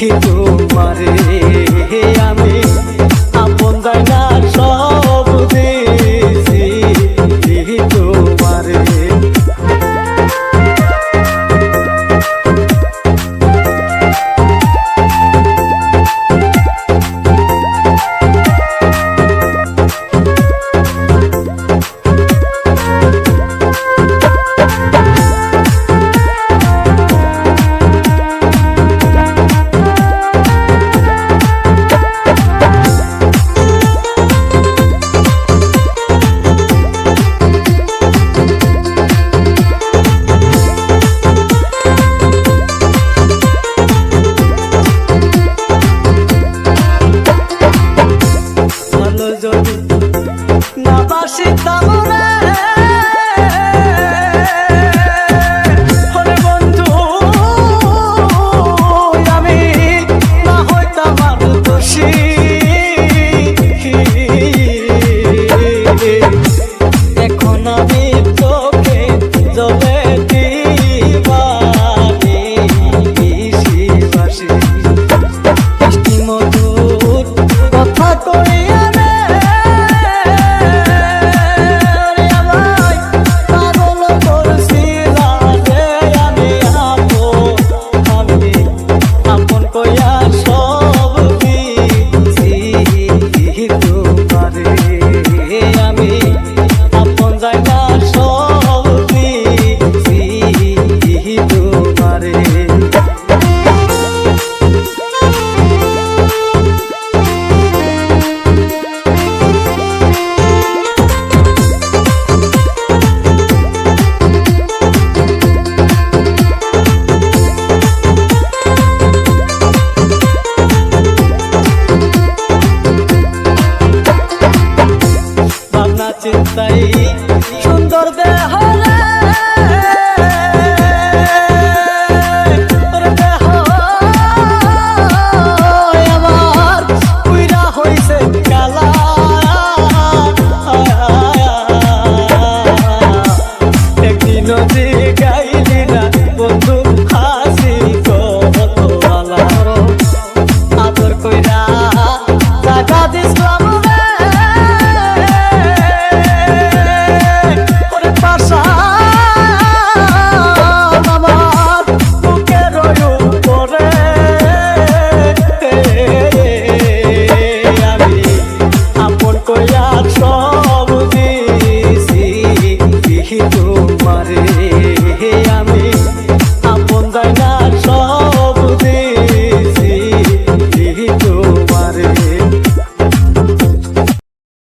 দেখি তোমারে যদি না বাসিতাম রে যাইলি না বন্ধু হাসি কতলা আদর কইরা টাকা দিসলাম I try.